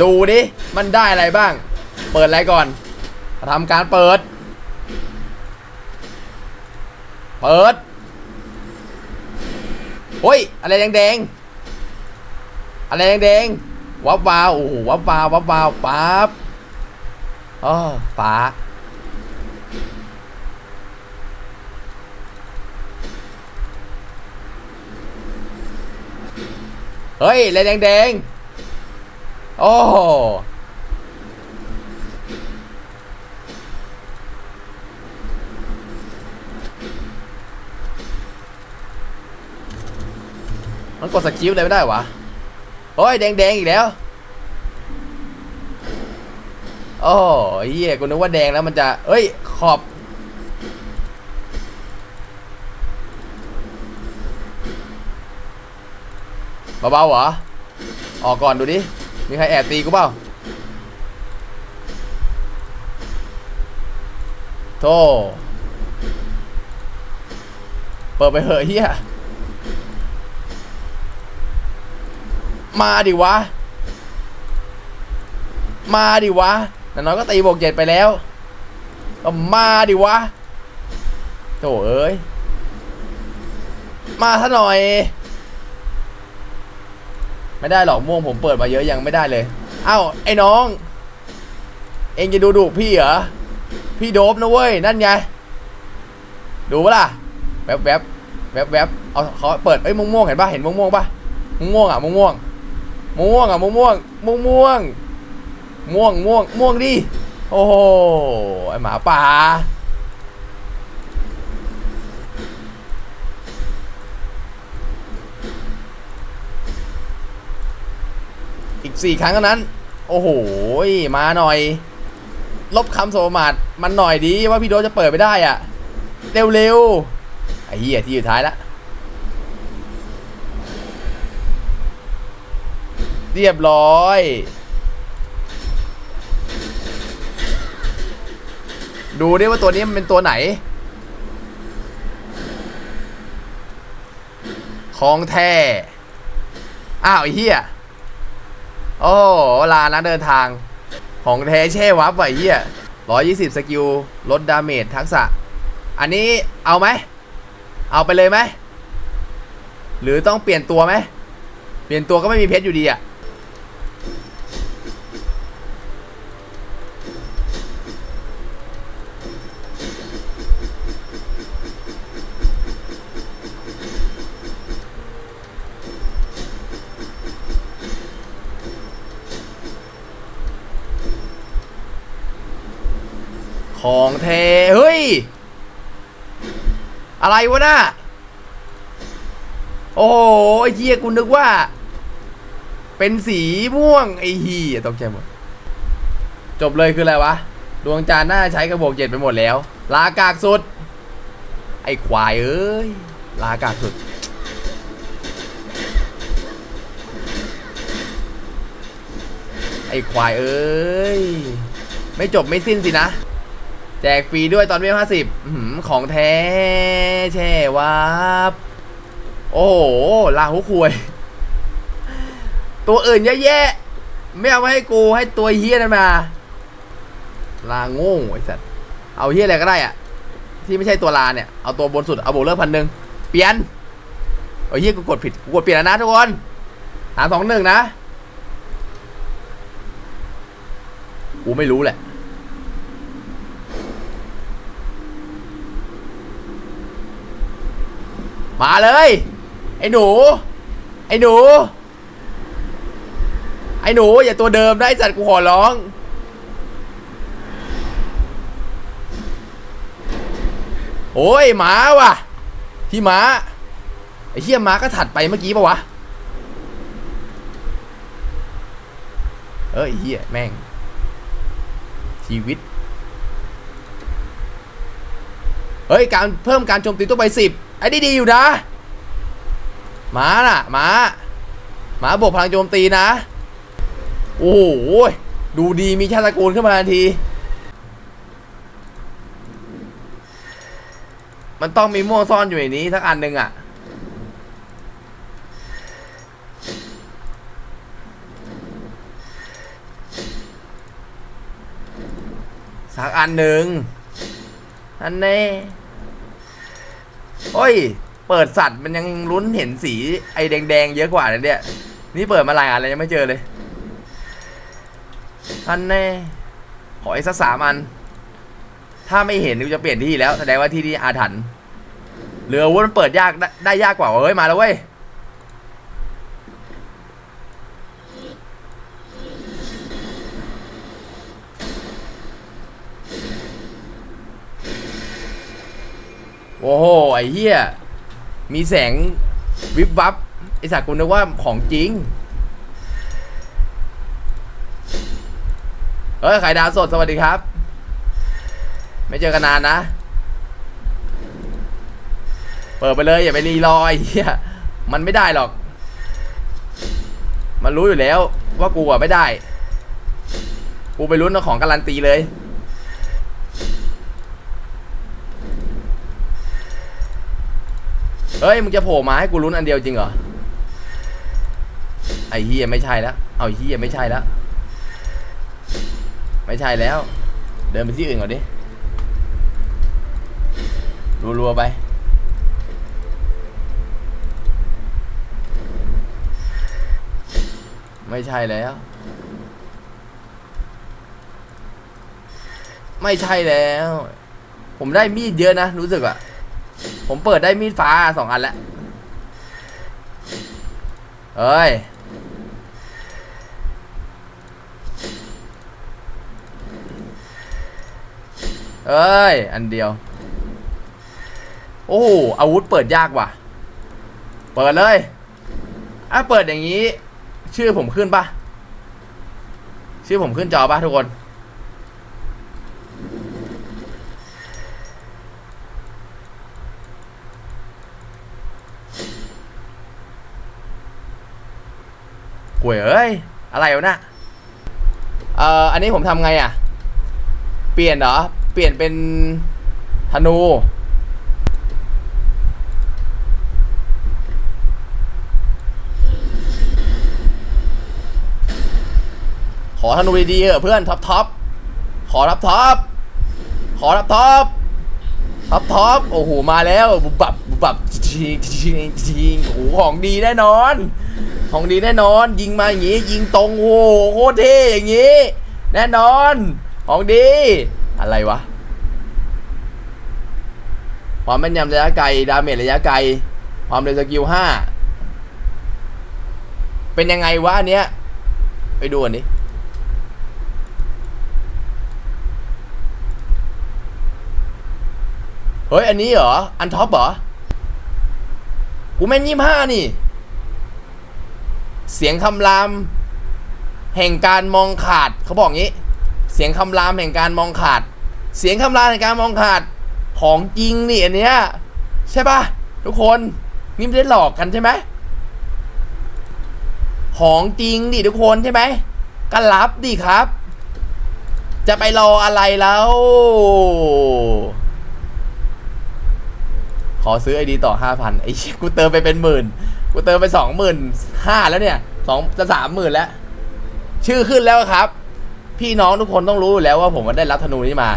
ดูดิ มันได้อะไรบ้าง เปิดอะไรก่อนทำการเปิด เปิดโอ้ย อะไรแดงๆ อะไรแดงๆ วับวาว โอ้โห วับวาว วับวาวปั๊บอ๋อฟ้าเฮ้ยอะไรแดงๆ โอ้มันกดสกิลอะไรไม่ได้วะโอ้ยแดงๆอีกแล้ว โอ้ยเหี้ยกูนึกว่าแดงแล้วมันจะ เอ้ย ขอบ เบาๆเหรอ ออกก่อนดูดิ มีใครแอบตีกูเปล่าโธ่เปิดไปเหอะเฮียมาดิวะ มาดิวะน้อยก็ตีบวกเจ็ดไปแล้วก็มาดิวะโธ่เอ้ย มาซะหน่อย ไม่ได้หรอกม่วงผมเปิดมาเยอะยังไม่ได้เลย เอ้าไอ้น้อง เองจะดูดูพี่เหรอ พี่โดบนะเว้ย นั่นไง ดูปะล่ะแวบแวบแวบแวบเอาเขาเปิดเอ้ยม่วงม่วงเห็นปะเห็นม่วงม่วงปะม่วงม่วงอะม่วงม่วงม่วงม่วงอะม่วงม่วงม่วงม่วงม่วงม่วงม่วงดิ โอ้โห ไอหมาป่า อีกสี่ครั้งเท่านั้น โอ้โห มาหน่อย ลบคำโสมาดมันหน่อยดีว่าพี่โดจะเปิดไม่ได้อะเร็วๆ ไอ้เหี้ยที่อยู่ท้ายละเรียบร้อยดูดิว่าตัวนี้มันเป็นตัวไหน ของแท้ อ้าวไอ้เหี้ย โอ้ลานะเดินทาง ของแท้เช่วับไหวเหี้ยร้อยยี่สิบสกิลลดดาเมจทักษะ อันนี้เอาไหม เอาไปเลยไหม หรือต้องเปลี่ยนตัวไหม เปลี่ยนตัวก็ไม่มีเพชรอยู่ดีอะ ของแท้เฮ้ย อะไรวะน่ะโอ้โหไอ้เหี้ยกูนึกว่า เป็นสีม่วงไอ้เหี้ยตกใจหมดจบเลยคืออะไรวะ ดวงจานทร์น่าใช้กระบอกเจ็ดไปหมดแล้ว ลากากสุด ไอ้ควายเอ้ย ลากากสุด ไอ้ควายเอ้ย ไม่จบไม่สิ้นสินะ แจกฟรีด้วยตอนเวลห้าสิบของแท้แช่วับ โอ้โหลาหุควย ตัวอื่นเยอะแยะ ไม่เอามาให้กูให้ตัวเฮี้ยนั่นมา ลาโง่ไอ้สัตว์ เอาเฮี้ยอะไรก็ได้อะที่ไม่ใช่ตัวลาเนี่ย เอาตัวบนสุด เอาโบเลิกพันหนึ่งเปลี่ยนเอาเฮี้ยกูกดผิด กูกดเปลี่ยนแล้วนะทุกคนสามสองหนึ่งนะ กูไม่รู้แหละ มาเลย ไอ้หนู ไอ้หนู ไอ้หนู อย่าตัวเดิมได้จัดกูขอร้อง โอ้ยหมาว่ะพี่หมาไอ้เหี้ยหมาก็ถัดไปเมื่อกี้ปะวะ เอ้ยเหี้ยแม่ง ชีวิตเฮ้ย การเพิ่มการโจมตีตัวไปสิบ ไอ้ดีดีอยู่นะหมาน่ะหมาหมาบวกพลังโจมตีนะ โอ้โหดูดีมีชาติกูลขึ้นมาทันที มันต้องมีม่วงซ่อนอยู่ในนี้สักอันหนึ่งอะ่ะสักอันหนึ่งอันนี้ โอ้ย เปิดสัตว์มันยังลุ้นเห็นสีไอ้แดงๆเยอะกว่าเลยเนี่ย นี่เปิดมาหลายอันเลยยังไม่เจอเลยอันแน่ขออีกสักสามอัน ถ้าไม่เห็นกูจะเปลี่ยนที่แล้ว แสดงว่าที่นี่อาถรรพ์เรือวุ้นเปิดยากได้ได้ยากกว่าเฮ้ยมาแล้วเว้ย โอ้โห ไอ้เหี้ย มีแสงวิบวับ ไอ้สัตว์กูนึกว่าของจริง เฮ้ย ไข่ดาวสด สวัสดีครับ ไม่เจอกันนานนะ เปิดไปเลย อย่าไปรีรอไอ้เหี้ย มันไม่ได้หรอก มันรู้อยู่แล้วว่ากูอะไม่ได้ กูไปลุ้นของการันตีเลย เฮ้ยมึงจะโผล่มาให้กูลุ้นอันเดียวจริงเหรอไอ้เฮียไม่ใช่แล้วเอาไอ้เฮียไม่ใช่แล้วไม่ใช่แล้ว เดินไปที่อื่นก่อนดิรัวๆไปไม่ใช่แล้ว ไม่ใช่แล้ว ผมได้มีดเยอะนะ รู้สึกอะ ผมเปิดได้มีดฟ้าสองอันแล้วเอ้ย เอ้ย อันเดียว โอ้โหอาวุธเปิดยากว่ะ เปิดเลย อะ เปิดอย่างนี้ ชื่อผมขึ้นปะชื่อผมขึ้นจอปะทุกคน กวยเอ้ย อะไรวะน่ะเอ่ออันนี้ผมทำไงอะ เปลี่ยนเหรอ เปลี่ยนเป็นธนู ขอธนูดีๆเถอเพื่อนท็อปท็อปขอท็อปท็อปขอท็อปท็อปท็อปท็อปโอ้โห มาแล้วบุบบับบุบบับชิงชิงชิงโอ้โหของดีแน่นอน ของดีแน่นอน ยิงมาอย่างงี้ ยิงตรงโอ้โหโคตรเท่อย่างงี้ แน่นอน ของดี อะไรวะความแม่นยำระยะไกลดาเมจระยะไกล ความเร็วสกิลห้าเป็นยังไงวะอันเนี้ย ไปดูอันนี้เฮ้ย อันนี้เหรอ อันท็อปเหรอ กูแม่นยี่ห้านี่ เสียงคำราม แห่งการมองขาดเขาบอกงี้ เสียงคำรามแห่งการมองขาด เสียงคำรามแห่งการมองขาดของจริงนี่อันเนี้ยใช่ปะทุกคนนี่ไม่ได้หลอกกันใช่ไหมของจริงดิทุกคนใช่ไหมก็รับดิครับ จะไปรออะไรแล้ว ขอซื้อไอดีต่อห้าพันไอ้กูเติมไปเป็นหมื่น กูเติมไปสองหมื่นห้าแล้วเนี่ยสองจะสามหมื่นแล้ว ชื่อขึ้นแล้วครับ พี่น้องทุกคนต้องรู้อยู่แล้วว่าผมได้รับธนูนี้มา